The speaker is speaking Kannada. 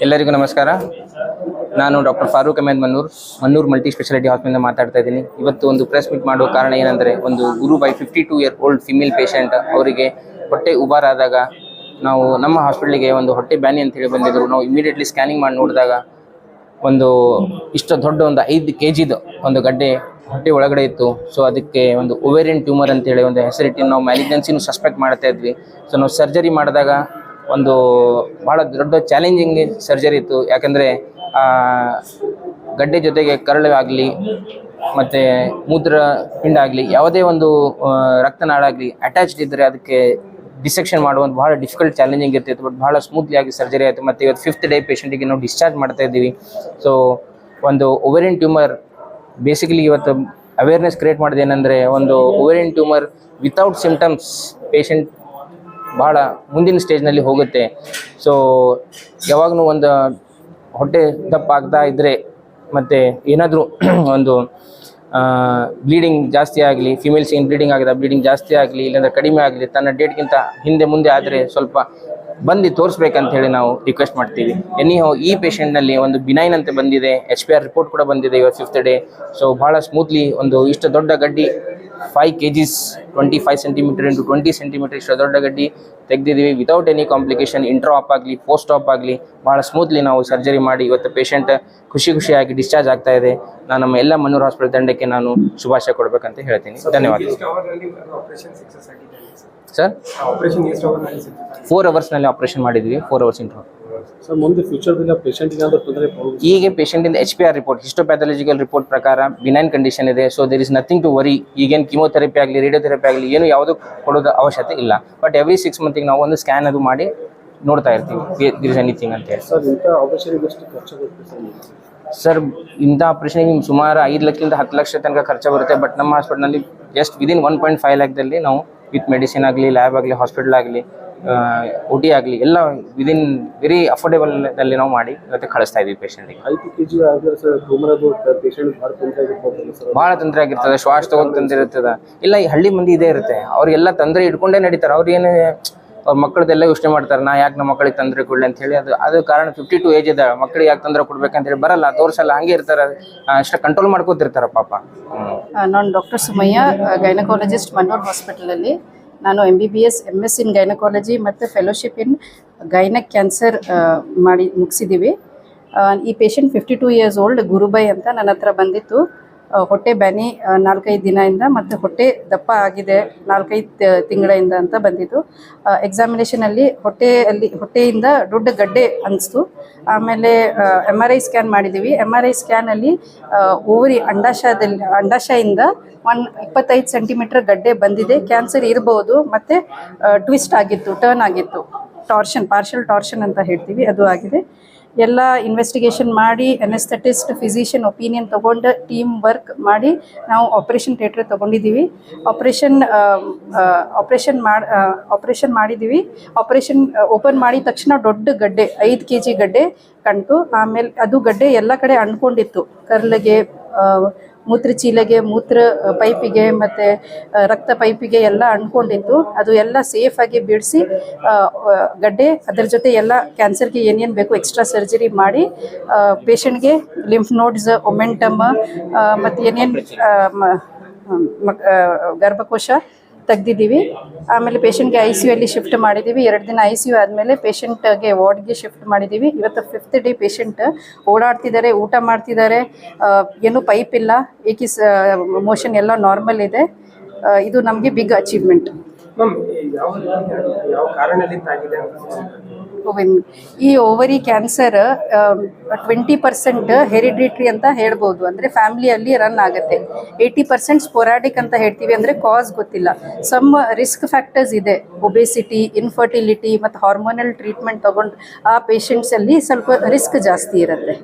ಎಲ್ಲರಿಗೂ ನಮಸ್ಕಾರ. ನಾನು doctor Farooq Ahmed Mannur Mannur multi speciality hospital ಮಾತಾಡ್ತಾ ಇದ್ದೀನಿ. ಇವತ್ತು ಒಂದು ಪ್ರೆಸ್ ಮೀಟ್ ಮಾಡುವ ಕಾರಣ ಏನಂದರೆ, ಒಂದು Gurubai fifty two year old female patient ಅವರಿಗೆ ಹೊಟ್ಟೆ ಉಬಾರಾದಾಗ ನಾವು ನಮ್ಮ ಹಾಸ್ಪಿಟ್ಲಿಗೆ ಒಂದು ಹೊಟ್ಟೆ ಬ್ಯಾನಿ ಅಂತ ಹೇಳಿ ಬಂದಿದ್ರು. ನಾವು ಇಮಿಡಿಯೇಟ್ಲಿ ಸ್ಕ್ಯಾನಿಂಗ್ ಮಾಡಿ ನೋಡಿದಾಗ ಒಂದು ಇಷ್ಟು ದೊಡ್ಡ ಒಂದು ಐದು ಕೆ ಜಿದು ಒಂದು ಗಡ್ಡೆ ಹೊಟ್ಟೆ ಒಳಗಡೆ ಇತ್ತು. ಸೊ ಅದಕ್ಕೆ ಒಂದು ಓವೇರಿಯನ್ ಟ್ಯೂಮರ್ ಅಂತೇಳಿ ಒಂದು ಹೆಸರಿಟ್ಟು ನಾವು ಮ್ಯಾಲಿಗ್ನೆನ್ಸಿನೂ ಸಸ್ಪೆಕ್ಟ್ ಮಾಡ್ತಾ ಇದ್ವಿ. ಸೊ ನಾವು ಸರ್ಜರಿ ಮಾಡಿದಾಗ ಒಂದು ಭಾಳ ದೊಡ್ಡ ಚಾಲೆಂಜಿಂಗ್ ಸರ್ಜರಿ ಇತ್ತು. ಯಾಕಂದರೆ ಗಡ್ಡೆ ಜೊತೆಗೆ ಕರಳು ಆಗಲಿ ಮತ್ತು ಮೂತ್ರ ಪಿಂಡ ಆಗಲಿ, ಯಾವುದೇ ಒಂದು ರಕ್ತನಾಳಾಗಲಿ ಅಟ್ಯಾಚ್ಡ್ ಇದ್ದರೆ ಅದಕ್ಕೆ ಡಿಸೆಕ್ಷನ್ ಮಾಡುವಂಥ ಭಾಳ ಡಿಫಿಕಲ್ಟ್ ಚಾಲೆಂಜಿಂಗ್ ಇರ್ತಿತ್ತು ಬಟ್ ಭಾಳ ಸ್ಮೂತ್ಲಿ ಆಗಿ ಸರ್ಜರಿ ಆಯಿತು. ಮತ್ತು ಇವತ್ತು ಫಿಫ್ತ್ ಡೇ ಪೇಷಂಟಿಗೆ ನಾವು ಡಿಸ್ಚಾರ್ಜ್ ಮಾಡ್ತಾ ಇದ್ದೀವಿ. ಸೊ ಒಂದು ಓವರಿನ್ ಟ್ಯೂಮರ್ ಬೇಸಿಕಲಿ ಇವತ್ತು ಅವೇರ್ನೆಸ್ ಕ್ರಿಯೇಟ್ ಮಾಡಿದೆ ಏನಂದರೆ ಒಂದು ovarian tumour without symptoms patient ಭಾಳ ಮುಂದಿನ ಸ್ಟೇಜ್ನಲ್ಲಿ ಹೋಗುತ್ತೆ. ಸೊ ಯಾವಾಗಲೂ ಒಂದು ಹೊಟ್ಟೆ ದಪ್ಪ ಆಗ್ತಾ ಇದ್ದರೆ ಮತ್ತು ಏನಾದರೂ ಒಂದು ಬ್ಲೀಡಿಂಗ್ ಜಾಸ್ತಿ ಆಗಲಿ ಫಿಮೇಲ್ಸ್ ಏನು ಬ್ಲೀಡಿಂಗ್ ಆಗಿದೆ ಬ್ಲೀಡಿಂಗ್ ಜಾಸ್ತಿ ಆಗಲಿ, ಇಲ್ಲಾಂದ್ರೆ ಕಡಿಮೆ ಆಗಲಿ, ತನ್ನ ಡೇಟ್ಗಿಂತ ಹಿಂದೆ ಮುಂದೆ ಆದರೆ ಸ್ವಲ್ಪ ಬಂದು ತೋರಿಸ್ಬೇಕಂತ ಹೇಳಿ ನಾವು ರಿಕ್ವೆಸ್ಟ್ ಮಾಡ್ತೀವಿ. ಎನಿಹೋ ಈ ಪೇಷಂಟ್ನಲ್ಲಿ ಒಂದು ಬಿನೈನ್ ಅಂತ ಬಂದಿದೆ. ಎಚ್ ಪಿ ಆರ್ ರಿಪೋರ್ಟ್ ಕೂಡ ಬಂದಿದೆ ಇವತ್ತು ಫಿಫ್ತ್ ಡೇ ಸೊ ಭಾಳ ಸ್ಮೂತ್ಲಿ ಒಂದು ಇಷ್ಟು ದೊಡ್ಡ ಗಡ್ಡಿ five K Gs twenty five centimetre into twenty centimetre ಇಷ್ಟು ದೊಡ್ಡ ಗಡ್ಡಿ ತೆಗೆದಿದ್ದೀವಿ. Without any complication intra op ಆಗಲಿ ಪೋಸ್ಟ್ ಆಪ್ ಆಗಲಿ ಭಾಳ ಸ್ಮೂತ್ಲಿ ನಾವು ಸರ್ಜರಿ ಮಾಡಿ ಇವತ್ತು ಪೇಷಂಟ್ ಖುಷಿ ಖುಷಿಯಾಗಿ ಡಿಸ್ಚಾರ್ಜ್ ಆಗ್ತಾ ಇದೆ. ನಾನು ನಮ್ಮ ಎಲ್ಲ ಮನ್ನೂರು ಹಾಸ್ಪಿಟಲ್ ತಂಡಕ್ಕೆ ನಾನು ಶುಭಾಶಯ ಕೊಡಬೇಕಂತ ಹೇಳ್ತೀನಿ. ಧನ್ಯವಾದ. ಸರ್ ಫೋರ್ ಅವರ್ಸ್ನಲ್ಲಿ ಆಪರೇಷನ್ ಮಾಡಿದ್ವಿ. ಫೋರ್ ಅವರ್ಸ್ ಇಂಟ್ರಾ ಸರ್ ಮುಂದೆ ಫ್ಯೂಚರ್ದಲ್ಲಿ ಪೇಷಂಟ್ ಏನಾದರೂ ತೊಂದರೆ ಪ್ರಾಬ್ಲಮ್ ಈಗ ಪೇಷಂಟಿಂದ H P R report histopathological report ಪ್ರಕಾರ ಬಿನೈನ್ ಕಂಡೀಷನ್ ಇದೆ. So there is nothing to worry ಈಗೇನು ಕಿಮೋಥೆರಪಿ ಆಗಲಿ ರೇಡಿಯೋಥೆರಪಿ ಆಗಲಿ ಏನು ಯಾವುದು ಕೊಡೋದು ಅವಶ್ಯಕತೆ ಇಲ್ಲ. ಬಟ್ ಎವ್ರಿ ಸಿಕ್ಸ್ ಮಂತಿಗೆ ನಾವು ಒಂದು ಸ್ಕ್ಯಾನ್ ಅದು ಮಾಡಿ ನೋಡ್ತಾ ಇರ್ತೀವಿ. ದಿರ್ ಇಸ್ ಎನಿಥಿಂಗ್ ಅಂತ ಹೇಳಿ. ಸರ್ ಇಂಥ ಆಪರೇಷನ್ಗೆ ಎಷ್ಟು ಸರ್ ಸರ್ ಇಂಥ ಆಪ್ರೇಷನ್ಗೆ ನಿಮ್ಗೆ ಸುಮಾರು ಐದು ಲಕ್ಷದಿಂದ ಹತ್ತು ಲಕ್ಷ ತನಕ ಖರ್ಚು ಬರುತ್ತೆ. ಬಟ್ ನಮ್ಮ ಹಾಸ್ಪಿಟಲ್ನಲ್ಲಿ just within one point five ಲ್ಯಾಕ್ದಲ್ಲಿ ನಾವು ವಿತ್ ಮೆಡಿಸಿನ್ ಆಗಲಿ ಲ್ಯಾಬ್ ಆಗಲಿ ಹಾಸ್ಪಿಟಲ್ ಆಗಲಿ ಒ ಟಿ ಆಗಲಿ ಎಲ್ಲ ವಿದಿನ್ ವೆರಿ ಅಫೋರ್ಡೆಬಲ್ದಲ್ಲಿ ನಾವು ಮಾಡಿ ಇವತ್ತು ಕಳಿಸ್ತಾ ಇದ್ದೀವಿ ಪೇಷಂಟಿಗೆ ಐದು ಕೆ ಜಿ ಆದರೆ ಸರ್ ಟ್ಯೂಮರ್ ಪೇಷಂಟ್ ಭಾಳ ತೊಂದರೆ ಆಗಿರ್ಬೋದು ಸರ್? ಭಾಳ ತೊಂದರೆ ಆಗಿರ್ತದೆ ಶ್ವಾಸ ತೊಗೊಂಡು ತೊಂದರೆ ಇರ್ತದೆ ಇಲ್ಲ ಈ ಹಳ್ಳಿ ಮಂದಿ ಇದೇ ಇರುತ್ತೆ. ಅವ್ರಿಗೆಲ್ಲ ತೊಂದರೆ ಇಟ್ಕೊಂಡೇ ನಡೀತಾರೆ. ಅವ್ರು ಏನು ಅವ್ರ ಮಕ್ಕಳದೆಲ್ಲ ಯೋಚನೆ ಮಾಡ್ತಾರೆ ನಾ ಯಾಕೆ ನಮ್ಮ ಮಕ್ಕಳಿಗೆ ತೊಂದರೆ ಕೊಡ್ಲಿ ಅಂತ ಹೇಳಿ ಅದು ಅದು ಕಾರಣ ಫಿಫ್ಟಿ ಟು ಏಜ್ ಇದೆ ಮಕ್ಕಳಿಗೆ ಯಾಕೆ ತೊಂದರೆ ಕೊಡ್ಬೇಕಂತ ಹೇಳಿ ಬರಲ್ಲ ತೋರಿಸಲ್ಲ ಹಂಗೆ ಇರ್ತಾರೆ. ಅಷ್ಟು ಕಂಟ್ರೋಲ್ ಮಾಡ್ಕೋತಿರ್ತಾರೆ ಪಾಪ. ನಾನು ಡಾಕ್ಟರ್ ಸುಮಯ್ಯ ಗೈನಕಾಲಜಿಸ್ಟ್ ಮನ್ನೂರ್ ಹಾಸ್ಪಿಟಲಲ್ಲಿ ನಾನು M B B S M S in gynaecology ಮತ್ತು ಫೆಲೋಶಿಪ್ ಇನ್ ಗೈನಕ್ ಕ್ಯಾನ್ಸರ್ ಮಾಡಿ ಮುಗಿಸಿದ್ದೀವಿ ಈ patient fifty two years old Gurubai ಅಂತ ನನ್ನ ಹತ್ರ ಬಂದಿತ್ತು. ಹೊಟ್ಟೆ ಬ್ಯಾನಿ ನಾಲ್ಕೈದು ದಿನದಿಂದ ಮತ್ತು ಹೊಟ್ಟೆ ದಪ್ಪ ಆಗಿದೆ, ನಾಲ್ಕೈದು ತಿಂಗಳಿಂದ ಅಂತ ಬಂದಿತ್ತು ಎಕ್ಸಾಮಿನೇಷನಲ್ಲಿ ಹೊಟ್ಟೆಯಲ್ಲಿ, ಹೊಟ್ಟೆಯಿಂದ ದೊಡ್ಡ ಗಡ್ಡೆ ಅನಿಸ್ತು. ಆಮೇಲೆ ಎಂ ಆರ್ ಐ ಸ್ಕ್ಯಾನ್ ಮಾಡಿದ್ದೀವಿ ಎಂ ಆರ್ ಐ ಸ್ಕ್ಯಾನಲ್ಲಿ ಓವರಿ ಅಂಡಾಶಯದಲ್ಲಿ ಅಂಡಾಶಯಿಂದ ಒನ್ ಇಪ್ಪತ್ತೈದು ಸೆಂಟಿಮೀಟರ್ ಗಡ್ಡೆ ಬಂದಿದೆ. ಕ್ಯಾನ್ಸರ್ ಇರಬಹುದು ಮತ್ತು ಟ್ವಿಸ್ಟ್ ಆಗಿತ್ತು ಟರ್ನ್ ಆಗಿತ್ತು. ಟಾರ್ಷನ್ ಪಾರ್ಷಲ್ ಟಾರ್ಷನ್ ಅಂತ ಹೇಳ್ತೀವಿ, ಅದು ಆಗಿದೆ. ಎಲ್ಲ ಇನ್ವೆಸ್ಟಿಗೇಷನ್ ಮಾಡಿ ಅನೆಸ್ಥೆಟಿಸ್ಟ್ ಫಿಸಿಷಿಯನ್ ಒಪಿನಿಯನ್ ತೊಗೊಂಡು ಟೀಮ್ ವರ್ಕ್ ಮಾಡಿ ನಾವು ಆಪ್ರೇಷನ್ ಥಿಯೇಟ್ರ್ ತೊಗೊಂಡಿದ್ದೀವಿ. ಆಪ್ರೇಷನ್ ಆಪ್ರೇಷನ್ ಮಾಡಿ ಆಪ್ರೇಷನ್ ಮಾಡಿದ್ದೀವಿ. ಆಪ್ರೇಷನ್ ಓಪನ್ ಮಾಡಿದ ತಕ್ಷಣ ದೊಡ್ಡ ಗಡ್ಡೆ, ಐದು ಕೆ ಜಿ ಗಡ್ಡೆ ಕಾಣ್ತು ಆಮೇಲೆ ಅದು ಗಡ್ಡೆ ಎಲ್ಲ ಕಡೆ ಅಂಡ್ಕೊಂಡಿತ್ತು ಕರ್ಲಿಗೆ ಮೂತ್ರ ಚೀಲಗೆ ಮೂತ್ರ ಪೈಪಿಗೆ ಮತ್ತು ರಕ್ತ ಪೈಪಿಗೆ ಎಲ್ಲ ಅಂಟ್ಕೊಂಡಿತ್ತು. ಅದು ಎಲ್ಲ ಸೇಫಾಗಿ ಬಿಡಿಸಿ ಗಡ್ಡೆ ಅದರ ಜೊತೆ ಎಲ್ಲ ಕ್ಯಾನ್ಸರ್ಗೆ ಏನೇನು ಬೇಕು ಎಕ್ಸ್ಟ್ರಾ ಸರ್ಜರಿ ಮಾಡಿ ಪೇಷಂಟ್ಗೆ ಲಿಂಫ್ ನೋಡ್ಸ್ ಒಮೆಂಟಮ್ ಮತ್ತು ಏನೇನು ಗರ್ಭಕೋಶ ತೆಗ್ದಿದ್ದೀವಿ. ಆಮೇಲೆ ಪೇಷಂಟ್ಗೆ ಐ ಸಿ ಯು ಅಲ್ಲಿ ಶಿಫ್ಟ್ ಮಾಡಿದ್ದೀವಿ. ಎರಡು ದಿನ ಐ ಸಿ ಯು ಆದಮೇಲೆ ಪೇಷಂಟ್ಗೆ ವಾರ್ಡ್ಗೆ ಶಿಫ್ಟ್ ಮಾಡಿದ್ದೀವಿ. ಇವತ್ತು ಫಿಫ್ತ್ ಡೇ ಪೇಷಂಟ್ ಓಡಾಡ್ತಿದ್ದಾರೆ, ಊಟ ಮಾಡ್ತಿದ್ದಾರೆ. ಏನು ಪೈಪ್ ಇಲ್ಲ. ಏಕಿಸ್ ಮೋಷನ್ ಎಲ್ಲ ನಾರ್ಮಲ್ ಇದೆ. ಇದು ನಮಗೆ ಬಿಗ್ ಅಚೀವ್ಮೆಂಟ್ ಮ್ಯಾಮ್ ಯಾವ ಕಾರಣದಿಂದ ಓವೆನ್ ಈ ovary cancer twenty percent hereditary ಅಂತ ಹೇಳ್ಬೋದು. ಅಂದರೆ ಫ್ಯಾಮಿಲಿಯಲ್ಲಿ ರನ್ ಆಗುತ್ತೆ. ಏಯ್ಟಿ ಪರ್ಸೆಂಟ್ ಸ್ಪೊರಾಡಿಕ್ ಅಂತ ಹೇಳ್ತೀವಿ ಅಂದರೆ ಕಾಸ್ ಗೊತ್ತಿಲ್ಲ. ಸಮ್ ರಿಸ್ಕ್ ಫ್ಯಾಕ್ಟರ್ಸ್ ಇದೆ. ಒಬೆಸಿಟಿ ಇನ್ಫರ್ಟಿಲಿಟಿ ಮತ್ತು ಹಾರ್ಮೋನಲ್ ಟ್ರೀಟ್ಮೆಂಟ್ ತೊಗೊಂಡು ಆ ಪೇಷಂಟ್ಸಲ್ಲಿ ಸ್ವಲ್ಪ ರಿಸ್ಕ್ ಜಾಸ್ತಿ ಇರುತ್ತೆ.